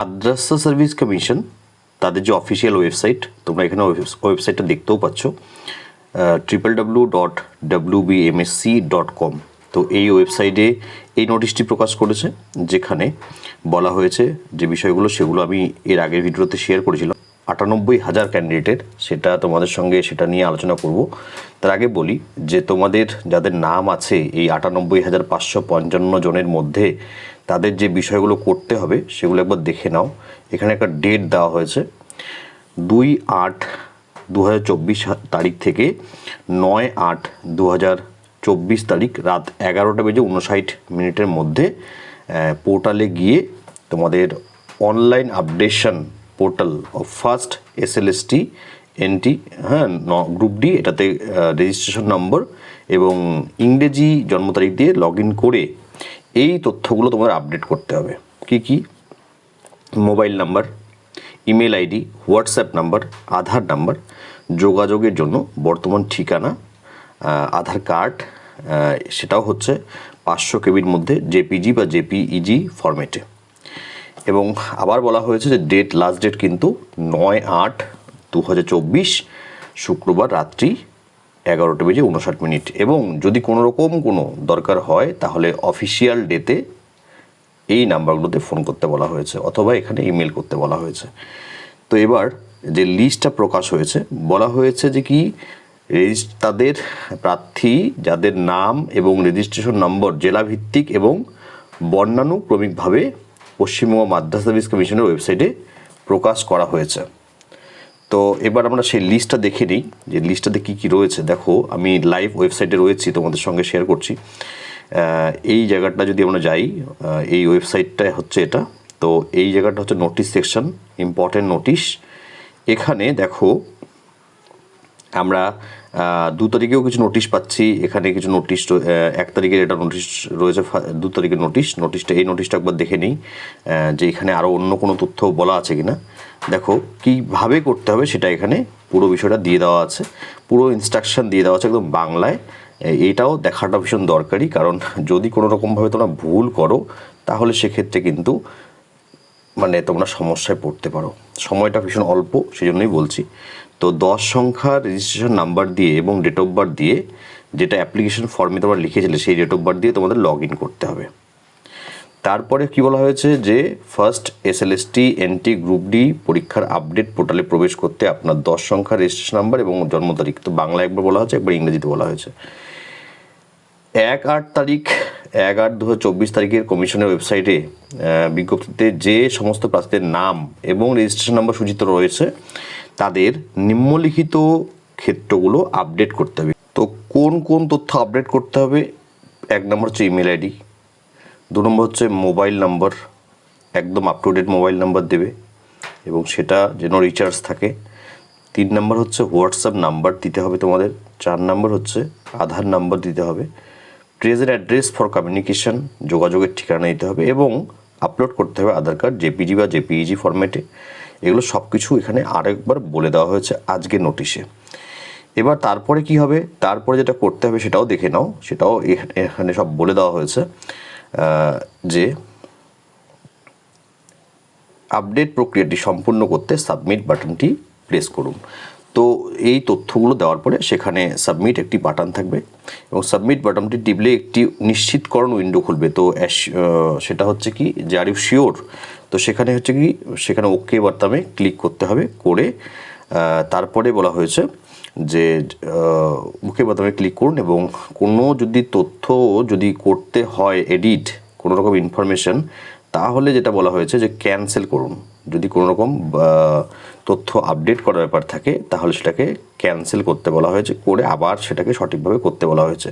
মাদ্রাসা service commission, তাদের যে official website তোমরা এখানে ওয়েবসাইটটা দেখতেও পাচ্ছ triple W dot W BMSC dot com তো এই ওয়েবসাইটে এই নোটিশটি প্রকাশ করেছে, যেখানে বলা হয়েছে যে বিষয়গুলো, সেগুলো আমি এর আগের ভিডিওতে শেয়ার করেছিলাম। আটানব্বই হাজার ক্যান্ডিডেটের সেটা তোমাদের সঙ্গে সেটা নিয়ে আলোচনা করব। তার আগে বলি যে তোমাদের যাদের নাম আছে এই আটানব্বই হাজার পাঁচশো পঞ্চান্ন জনের মধ্যে তাদের যে বিষয়গুলো করতে হবে সেগুলো একবার দেখে নাও। এখানে একটা ডেট দেওয়া হয়েছে। দুই আট দু তারিখ থেকে নয় আট দু চব্বিশ তারিখ রাত এগারোটা বেজে উনষাট মিনিটের মধ্যে পোর্টালে গিয়ে তোমাদের online updation portal of first S L S T NT হ্যাঁ গ্রুপ ডি এটাতে রেজিস্ট্রেশন নম্বর এবং ইংরেজি জন্ম তারিখ দিয়ে লগ ইন করে এই তথ্যগুলো তোমাদের আপডেট করতে হবে। কি কি? Mobile number email ID WhatsApp number Aadhaar number যোগাযোগের জন্য বর্তমান ঠিকানা আধার কার্ড সেটাও হচ্ছে পাঁচশো কেবির মধ্যে জেপিজি বা জেপিইজি ফরম্যাটে এবং আবার বলা হয়েছে যে ডেট লাস্ট ডেট কিন্তু নয় আট দু শুক্রবার রাত্রি এগারোটা বেজে উনষাট মিনিট। এবং যদি কোনো রকম কোনো দরকার হয়, তাহলে অফিসিয়াল ডেতে এই নাম্বারগুলোতে ফোন করতে বলা হয়েছে অথবা এখানে ইমেল করতে বলা হয়েছে। তো এবার যে লিস্টটা প্রকাশ হয়েছে, বলা হয়েছে যে কি তাদের প্রার্থী, যাদের নাম এবং রেজিস্ট্রেশন নম্বর জেলাভিত্তিক এবং বর্ণানুক্রমিকভাবে পশ্চিমবঙ্গ মাদ্রাসা সার্ভিস কমিশনের ওয়েবসাইটে প্রকাশ করা হয়েছে। তো এবার আমরা সেই লিস্টটা দেখে নিই, যে লিস্টটাতে কী কী রয়েছে। দেখো, আমি লাইভ ওয়েবসাইটে রয়েছি, তোমাদের সঙ্গে শেয়ার করছি। এই জায়গাটা যদি আমরা যাই এই ওয়েবসাইটটা হচ্ছে এটা। তো এই জায়গাটা হচ্ছে নোটিশ সেকশন ইম্পর্টেন্ট নোটিশ এখানে দেখো, আমরা দু তারিখেও কিছু নোটিশ পাচ্ছি। এখানে কিছু নোটিশ এক তারিখের এটা নোটিশ রয়েছে দু তারিখের নোটিশ নোটিশটা এই নোটিশটা একবার দেখে নিই যে এখানে আরও অন্য কোনো তথ্য বলা আছে কি না দেখো, কীভাবে করতে হবে সেটা এখানে পুরো বিষয়টা দিয়ে দেওয়া আছে। পুরো ইনস্ট্রাকশন দিয়ে দেওয়া আছে একদম বাংলায়। এ- এইটাও দেখাটা ভীষণ দরকারি, কারণ যদি কোনো রকমভাবে তোমরা ভুল করো, তাহলে সেক্ষেত্রে কিন্তু মানে তোমরা সমস্যায় পড়তে পারো। সময়টা ভীষণ অল্প সেই জন্যই বলছি। তো দশ সংখ্যার রেজিস্ট্রেশন নাম্বার দিয়ে এবং ডেট অফ বার্থ দিয়ে যেটা অ্যাপ্লিকেশন ফর্মে তোমরা লিখেছিলে সেই ডেট অফ বার্থ দিয়ে তোমাদের লগ ইন করতে হবে। তারপরে কি বলা হয়েছে যে first SLST NT group D পরীক্ষার আপডেট পোর্টালে প্রবেশ করতে আপনার দশ সংখ্যার রেজিস্ট্রেশন নাম্বার এবং জন্ম তারিখ। তো বাংলা একবার বলা হয়েছে, একবার ইংরেজিতে বলা হয়েছে। এক আট তারিখ, এক আট দু চব্বিশ তারিখের কমিশনের ওয়েবসাইটে বিজ্ঞপ্তিতে যে সমস্ত প্রার্থীদের নাম এবং রেজিস্ট্রেশন নাম্বার সূচিত রয়েছে তাদের নিম্নলিখিত ক্ষেত্রগুলো আপডেট করতে হবে। তো কোন কোন তথ্য আপডেট করতে হবে? এক নম্বর হচ্ছে ইমেল আইডি দু নম্বর হচ্ছে মোবাইল নাম্বার একদম up to date mobile number দেবে এবং সেটা যেন রিচার্জ থাকে। তিন নম্বর হচ্ছে হোয়াটসঅ্যাপ নাম্বার দিতে হবে তোমাদের। চার নম্বর হচ্ছে আধার নাম্বার দিতে হবে। প্রেজেন্ট অ্যাড্রেস ফর কমিউনিকেশন যোগাযোগের ঠিকানা দিতে হবে এবং আপলোড করতে হবে আধার কার্ড জেপিজি বা জেপিইজি ফরম্যাটে এগুলো সব কিছু এখানে আরেকবার বলে দেওয়া হয়েছে আজকে নোটিশে। এবার তারপরে কি হবে? তারপরে যেটা করতে হবে সেটাও দেখে নাও। সেটাও এখানে- সব বলে দেওয়া হয়েছে যে আপডেট প্রক্রিয়াটি সম্পূর্ণ করতে সাবমিট বাটনটি প্রেস করুন। তো এই তথ্যগুলো দেওয়ার পরে সেখানে সাবমিট একটি বাটন থাকবে এবং সাবমিট বাটনটি টিপলে একটি নিশ্চিতকরণ উইন্ডো খুলবে। তো সেটা হচ্ছে কি, যে আর ইউ শিওর তো সেখানে হচ্ছে কি, সেখানে ওকে বার্তামে ক্লিক করতে হবে করে তারপরে বলা হয়েছে যে ওকে বাদামে ক্লিক করুন এবং কোনো যদি তথ্য যদি করতে হয় এডিট কোনো রকম ইনফরমেশন তাহলে যেটা বলা হয়েছে যে ক্যান্সেল করুন। যদি কোনো রকম তথ্য আপডেট করার ব্যাপার থাকে, তাহলে সেটাকে ক্যান্সেল করতে বলা হয়েছে, করে আবার সেটাকে সঠিকভাবে করতে বলা হয়েছে।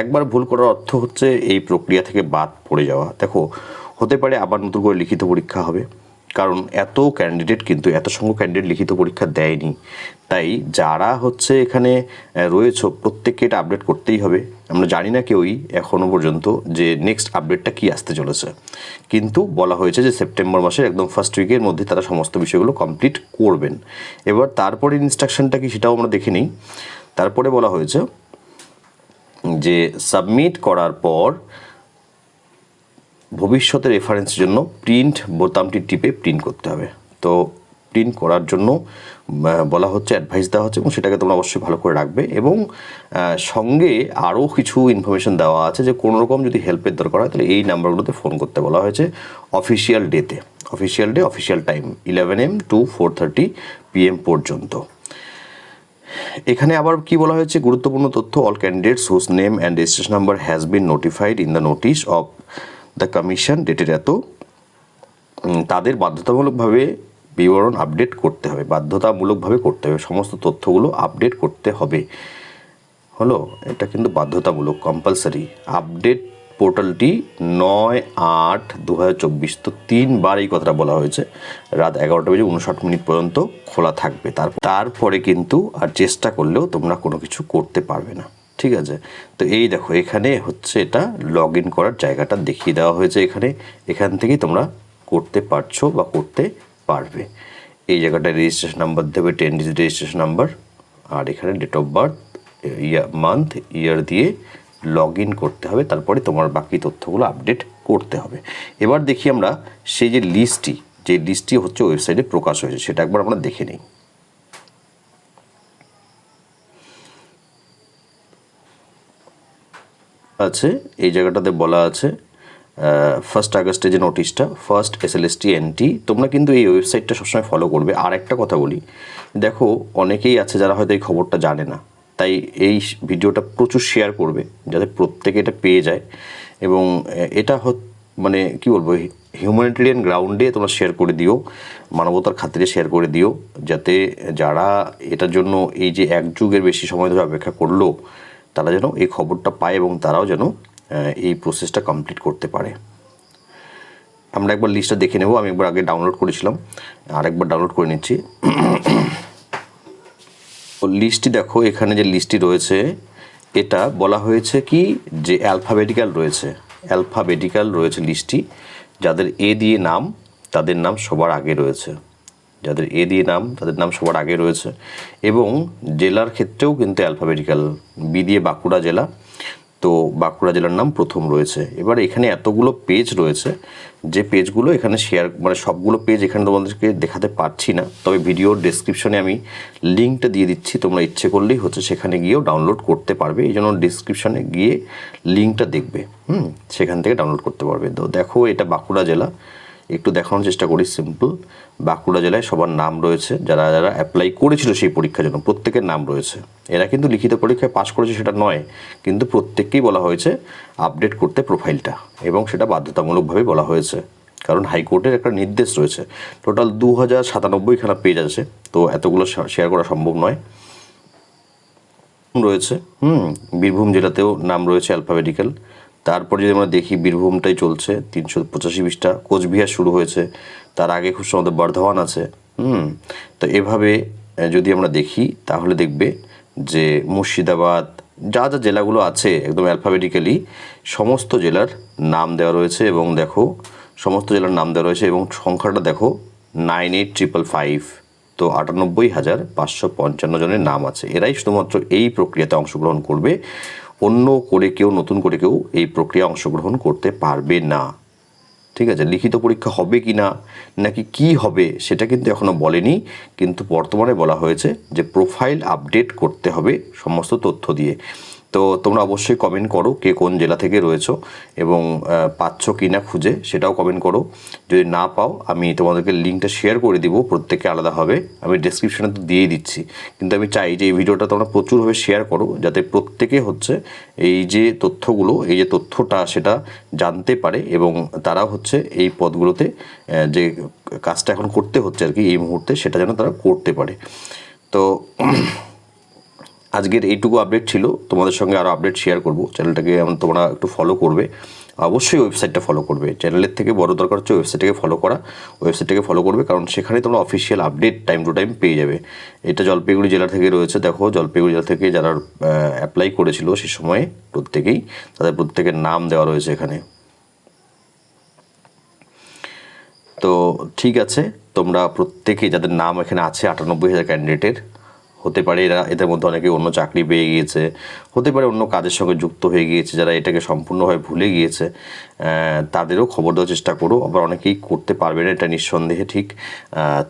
একবার ভুল করার অর্থ হচ্ছে এই প্রক্রিয়া থেকে বাদ পড়ে যাওয়া। দেখো হতে পারে আবার নতুন করে লিখিত পরীক্ষা হবে। কারণ এত ক্যান্ডিডেট কিন্তু, এত সংখ্যক ক্যান্ডিডেট লিখিত পরীক্ষা দেয়নি। তাই যারা হচ্ছে এখানে রয়েছে, প্রত্যেককে এটা আপডেট করতেই হবে। আমরা জানি না কেউই এখনও পর্যন্ত যে নেক্সট আপডেটটা কি আসতে চলেছে। কিন্তু বলা হয়েছে যে সেপ্টেম্বর মাসের একদম ফার্স্ট উইকের মধ্যে তারা সমস্ত বিষয়গুলো কমপ্লিট করবেন। এবার তারপরে ইনস্ট্রাকশনটা কি সেটাও আমরা দেখে নিই। তারপরে বলা হয়েছে যে সাবমিট করার পর ভবিষ্যতে রেফারেন্সের জন্য প্রিন্ট বোতামটি টিপে প্রিন্ট করতে হবে। তো প্রিন্ট করার জন্য বলা হচ্ছে অ্যাডভাইস দেওয়া হচ্ছে এবং সেটাকে তোমরা অবশ্যই ভালো করে রাখবে এবং সঙ্গে আরও কিছু ইনফরমেশন দেওয়া আছে যে কোনো রকম যদি হেল্পের দরকার হয় তাহলে এই নাম্বারগুলোতে ফোন করতে বলা হয়েছে অফিসিয়াল ডেতে official day official time eleven AM to four thirty PM পর্যন্ত। এখানে আবার কি বলা হয়েছে? গুরুত্বপূর্ণ তথ্য all candidates whose name and registration number has been notified in the notice of the commission ডেটের এত তাদের বাধ্যতামূলকভাবে বিবরণ আপডেট করতে হবে, বাধ্যতামূলকভাবে করতে হবে, সমস্ত তথ্যগুলো আপডেট করতে হবে। হলো, এটা কিন্তু বাধ্যতামূলক কম্পালসারি আপডেট পোর্টালটি নয় আট দু তো তিনবার এই কথাটা বলা হয়েছে। রাত এগারোটা বেজে উনষাট মিনিট পর্যন্ত খোলা থাকবে। তার, তারপরে কিন্তু আর চেষ্টা করলেও তোমরা কোনো কিছু করতে পারবে না। ঠিক আছে? তো এই দেখো, এখানে হচ্ছে এটা লগ ইন করার জায়গাটা দেখিয়ে দেওয়া হয়েছে এখানে। এখান থেকেই তোমরা করতে পারছ বা করতে পারবে। এই জায়গাটায় রেজিস্ট্রেশন নাম্বার দেবে টেন ডিজিট রেজিস্ট্রেশন নাম্বার আর এখানে date of birth year month year দিয়ে লগ করতে হবে। তারপরে তোমার বাকি তথ্যগুলো আপডেট করতে হবে। এবার দেখি আমরা সেই যে লিস্টটি যে লিস্টটি হচ্ছে ওয়েবসাইটে প্রকাশ হয়েছে, সেটা একবার আমরা দেখে নিই। আছে, এই জায়গাটাতে বলা আছে ফার্স্ট আগস্টে যে নোটিশটা first S L T N T তোমরা কিন্তু এই ওয়েবসাইটটা সবসময় ফলো করবে। আর একটা কথা বলি, দেখো, অনেকেই আছে যারা হয়তো এই খবরটা জানে না, তাই এই ভিডিওটা প্রচুর শেয়ার করবে, যাতে প্রত্যেকে এটা পেয়ে যায়। এবং এটা মানে কি বলব হিউম্যানিটেরিয়ান গ্রাউন্ডে তোমরা শেয়ার করে দিও, মানবতার খাতিরে শেয়ার করে দিও, যাতে যারা এটার জন্য এই যে এক যুগের বেশি সময় ধরে অপেক্ষা করল তারা যেন এই খবরটা পায় এবং তারাও যেন এই প্রসেসটা কমপ্লিট করতে পারে। আমরা একবার লিস্টটা দেখে নেব, আমি একবার আগে ডাউনলোড করেছিলাম আর একবার ডাউনলোড করে নিচ্ছি। লিস্টটি দেখো, এখানে যে লিস্টটি রয়েছে, এটা বলা হয়েছে কি যে অ্যালফাবেটিক্যাল রয়েছে। অ্যালফাবেটিক্যাল রয়েছে লিস্টটি যাদের এ দিয়ে নাম, তাদের নাম সবার আগে রয়েছে। যাদের এ দিয়ে নাম, তাদের নাম সবার আগে রয়েছে। এবং জেলার ক্ষেত্রেও কিন্তু অ্যালফাবেটিক্যাল বি দিয়ে বাঁকুড়া জেলা। তো বাঁকুড়া জেলার নাম প্রথম রয়েছে। এবার এখানে এতগুলো পেজ রয়েছে যে পেজগুলো এখানে শেয়ার মানে সবগুলো পেজ এখানে তোমাদেরকে দেখাতে পারছি না। তবে ভিডিওর ডেসক্রিপশনে আমি লিঙ্কটা দিয়ে দিচ্ছি, তোমরা ইচ্ছে করলেই হচ্ছে সেখানে গিয়েও ডাউনলোড করতে পারবে। এই জন্য ডিসক্রিপশনে গিয়ে লিঙ্কটা দেখবে। হুম, সেখান থেকে ডাউনলোড করতে পারবে। তো দেখো, এটা বাঁকুড়া জেলা। একটু দেখানোর চেষ্টা করি সিম্পল বাঁকুড়া জেলায় সবার নাম রয়েছে, যারা যারা অ্যাপ্লাই করেছিল সেই পরীক্ষার জন্য, প্রত্যেকের নাম রয়েছে। এরা কিন্তু লিখিত পরীক্ষায় পাশ করেছে সেটা নয়, কিন্তু প্রত্যেককেই বলা হয়েছে আপডেট করতে প্রোফাইলটা এবং সেটা বাধ্যতামূলকভাবে বলা হয়েছে। কারণ হাইকোর্টের একটা নির্দেশ রয়েছে। টোটাল দু হাজার সাতানব্বইখানা পেজ আছে, তো এতগুলো শেয়ার করা সম্ভব নয়। রয়েছে, হুম, বীরভূম জেলাতেও নাম রয়েছে অ্যালফাবেটিক্যাল তারপরে যদি আমরা দেখি বীরভূমটাই চলছে, তিনশো পঁচাশি বিশটা। কোচবিহার শুরু হয়েছে, তার আগে খুব সম্ভবত বর্ধমান আছে, হুম? তো এভাবে যদি আমরা দেখি, তাহলে দেখবে যে মুর্শিদাবাদ, যা যা জেলাগুলো আছে একদম অ্যালফাবেটিক্যালি সমস্ত জেলার নাম দেওয়া রয়েছে এবং দেখো, সমস্ত জেলার নাম দেওয়া রয়েছে এবং সংখ্যাটা দেখো নাইন এইট ট্রিপল ফাইভ তো আটানব্বই হাজার পাঁচশো পঞ্চান্ন জনের নাম আছে। এরাই শুধুমাত্র এই প্রক্রিয়াতে অংশগ্রহণ করবে। অন্য করে কেউ, নতুন করে কেউ এই প্রক্রিয়া অংশগ্রহণ করতে পারবে না। ঠিক আছে? লিখিত পরীক্ষা হবে কি না, নাকি কি হবে, সেটা কিন্তু এখনও বলেনি। কিন্তু বর্তমানে বলা হয়েছে যে প্রোফাইল আপডেট করতে হবে সমস্ত তথ্য দিয়ে। তো তোমরা অবশ্যই কমেন্ট করো কে কোন জেলা থেকে রয়েছো এবং পাচ্ছ কি না খুঁজে সেটাও কমেন্ট করো। যদি না পাও, আমি তোমাদেরকে লিঙ্কটা শেয়ার করে দিব প্রত্যেকে আলাদাভাবে আমি ডেসক্রিপশনে তো দিয়ে দিচ্ছি। কিন্তু আমি চাই যে এই ভিডিওটা তোমরা প্রচুরভাবে শেয়ার করো, যাতে প্রত্যেকে হচ্ছে এই যে তথ্যগুলো, এই যে তথ্যটা সেটা জানতে পারে এবং তারা হচ্ছে এই পদগুলোতে যে কাজটা এখন করতে হচ্ছে আর কি এই মুহূর্তে, সেটা যেন তারা করতে পারে। তো আজকের এইটুকু আপডেট ছিল। তোমাদের সঙ্গে আরও আপডেট শেয়ার করব। চ্যানেলটাকে যেমন তোমরা একটু ফলো করবে। অবশ্যই ওয়েবসাইটটা ফলো করবে। চ্যানেলের থেকে বড় দরকার হচ্ছে ওয়েবসাইটটাকে ফলো করা। ওয়েবসাইটটাকে ফলো করবে কারণ সেখানে তোমরা official update time to time পেয়ে যাবে। এটা জলপাইগুড়ি জেলা থেকে রয়েছে। দেখো, জলপাইগুড়ি জেলা থেকে যারা অ্যাপ্লাই করেছিল সে সময়ে প্রত্যেকেই তাদের প্রত্যেকের নাম দেওয়া রয়েছে এখানে। তো ঠিক আছে, তোমরা প্রত্যেকে যাদের নাম এখানে আছে আটানব্বই হাজার ক্যান্ডিডেটের হতে পারে, এরা এদের মধ্যে অনেকে অন্য চাকরি পেয়ে গিয়েছে, হতে পারে অন্য কাজের সঙ্গে যুক্ত হয়ে গিয়েছে, যারা এটাকে সম্পূর্ণভাবে ভুলে গিয়েছে তাদেরও খবর দেওয়ার চেষ্টা করো, আবার অনেকেই করতে পারবে না এটা নিঃসন্দেহে ঠিক।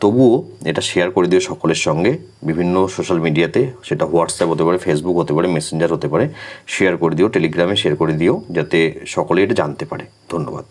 তবুও এটা শেয়ার করে দিও সকলের সঙ্গে, বিভিন্ন সোশ্যাল মিডিয়াতে সেটা হোয়াটসঅ্যাপ হতে পারে ফেসবুক হতে পারে মেসেঞ্জার হতে পারে শেয়ার করে দিও টেলিগ্রামে শেয়ার করে দিও, যাতে সকলে এটা জানতে পারে। ধন্যবাদ।